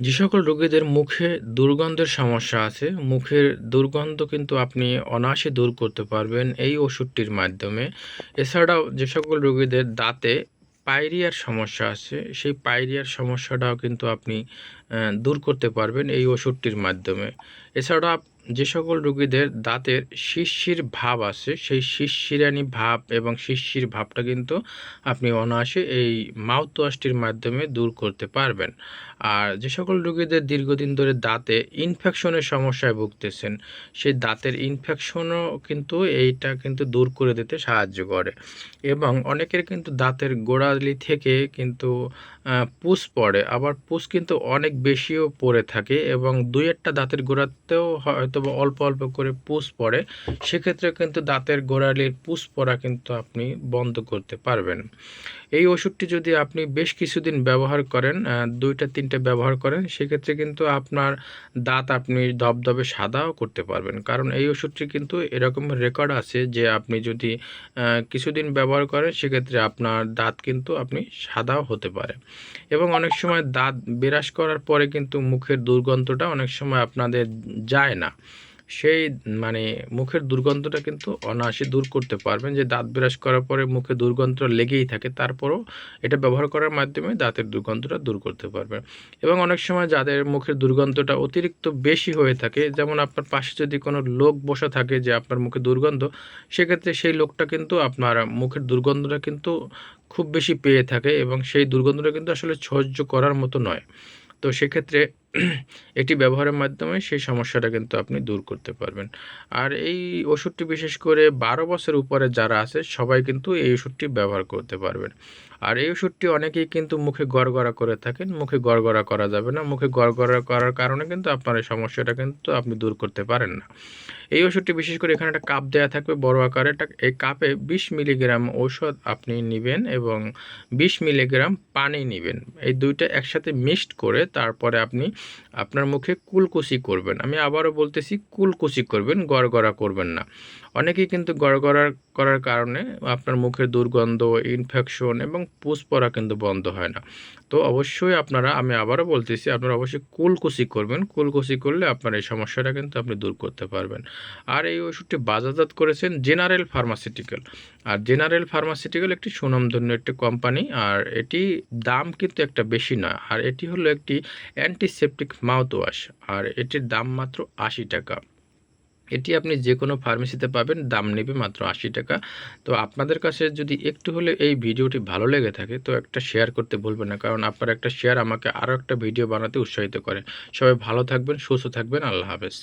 যে সকল রোগীদের মুখে দুর্গন্ধের সমস্যা আছে, মুখের দুর্গন্ধ কিন্তু আপনি অনায়াসে দূর করতে পারবেন এই ওষুধটির মাধ্যমে। এছাড়াও যে সকল রোগীদের দাঁতে পাইরিয়ার সমস্যা আছে, সেই পাইরিয়ার সমস্যাটাও কিন্তু আপনি দূর করতে পারবেন এই ওষুধটির মাধ্যমে। এছাড়া যে সকল রোগীদের দাঁতের শিরশির ভাব আছে, সেই শিরশিরানি ভাব এবং শিরশির ভাবটা কিন্তু আপনি অনায়াসে এই মাউথ ওয়াশটির মাধ্যমে দূর করতে পারবেন। আর যে সকল রোগীদের দীর্ঘদিন ধরে দাঁতে ইনফেকশনের সমস্যায় ভুগতেছেন, সেই দাঁতের ইনফেকশনও কিন্তু এইটা কিন্তু দূর করে দিতে সাহায্য করে। এবং অনেকের কিন্তু দাঁতের গোড়ালি থেকে কিন্তু পুষ পড়ে। আবার পুষ কিন্তু অনেক বেশিও পড়ে থাকে এবং দুই একটা দাঁতের গোড়াতেও হয়তো বা অল্প অল্প করে পুষ পড়ে সেক্ষেত্রে কিন্তু দাঁতের গোড়ালির পুষ পড়া কিন্তু আপনি বন্ধ করতে পারবেন। এই ওষুধটি যদি আপনি বেশ কিছুদিন ব্যবহার করেন দুইটা, তিনটা ব্যবহার করেন, সেক্ষেত্রে কিন্তু আপনার দাঁত আপনি ধবধবে সাদাও করতে পারবেন। কারণ এই ওষুধটি কিন্তু এরকম রেকর্ড আছে যে আপনি যদি কিছুদিন ব্যবহার করেন, সেক্ষেত্রে আপনার দাঁত কিন্তু আপনি সাদাও হতে পারে। এবং অনেক সময় দাঁত বিরাস করার পরে কিন্তু মুখের দুর্গন্ধটা অনেক সময় আপনাদের যায় না। সেই মানে মুখের দুর্গন্ধটা কিন্তু অনায়াসে দূর করতে পারবেন। যে দাঁত ব্রাশ করার পরে মুখে দুর্গন্ধ লেগেই থাকে, তারপরও এটা ব্যবহার করার মাধ্যমে দাঁতের দুর্গন্ধটা দূর করতে পারবেন। এবং অনেক সময় যাদের মুখের দুর্গন্ধটা অতিরিক্ত বেশি হয়ে থাকে, যেমন আপনার পাশে যদি কোনো লোক বসে থাকে যে আপনার মুখে দুর্গন্ধ, সেক্ষেত্রে সেই লোকটা কিন্তু আপনার মুখের দুর্গন্ধটা কিন্তু খুব বেশি পেয়ে থাকে এবং সেই দুর্গন্ধটা কিন্তু আসলে সহ্য করার মতো নয়। তো সেক্ষেত্রে এটি ব্যবহারের মাধ্যমে সেই সমস্যাটা কিন্তু আপনি দূর করতে পারবেন। আর এই ওষুধটি বিশেষ করে বারো বছর উপরে যারা আছে, সবাই কিন্তু এই ওষুধটি ব্যবহার করতে পারবেন। আর এই ওষুধটি অনেকেই কিন্তু মুখে গড়গড়া করে থাকেন। মুখে গড়গড়া করা যাবে না। মুখে গড়গড়া করার কারণে কিন্তু আপনার এই সমস্যাটা কিন্তু আপনি দূর করতে পারেন না। এই ওষুধটি বিশেষ করে এখানে একটা কাপ দেওয়া থাকবে বড় আকারে। এই কাপে বিশ মিলিগ্রাম ঔষধ আপনি নেবেন এবং বিশ মিলিগ্রাম পানি নেবেন। এই দুইটা একসাথে মিক্সড করে তারপরে আপনি আপনার মুখে কুলকুচি করবেন। আমি আবারও বলতেছি কুলকুচি করবেন, গড়গড়া করবেন না। অনেকেই কিন্তু গড়গড়া করার কারণে আপনার মুখের দুর্গন্ধ ইনফেকশন এবং পুষ পড়া কিন্তু বন্ধ হয় না। তো অবশ্যই আপনারা, আমি আবারও বলতেছি, আপনারা অবশ্যই কুলকুচি করবেন। কুলকুচি করলে আপনার এই সমস্যাটা কিন্তু আপনি দূর করতে পারবেন। আর এই ওষুধটি বাজারজাত করেছেন জেনারেল ফার্মাসিউটিক্যাল। আর জেনারেল ফার্মাসিউটিক্যাল একটি সুনামধন্য একটি কোম্পানি, আর এটি দাম কিন্তু একটা বেশি নয়। আর এটি হলো একটি অ্যান্টিসেপটিক মাউথওয়াশ, আর এটির দাম মাত্র আশি টাকা। এটি আপনি যে কোনো ফার্মেসিতে পাবেন, দাম নেবে মাত্র আশি টাকা। তো আপনাদের কাছে যদি একটু হলে এই ভিডিওটি ভালো লেগে থাকে, তো একটা শেয়ার করতে ভুলবেন না, কারণ আপনার একটা শেয়ার আমাকে আরও একটা ভিডিও বানাতে উৎসাহিত করে। সবাই ভালো থাকবেন, সুস্থ থাকবেন, আল্লাহ হাফেজ।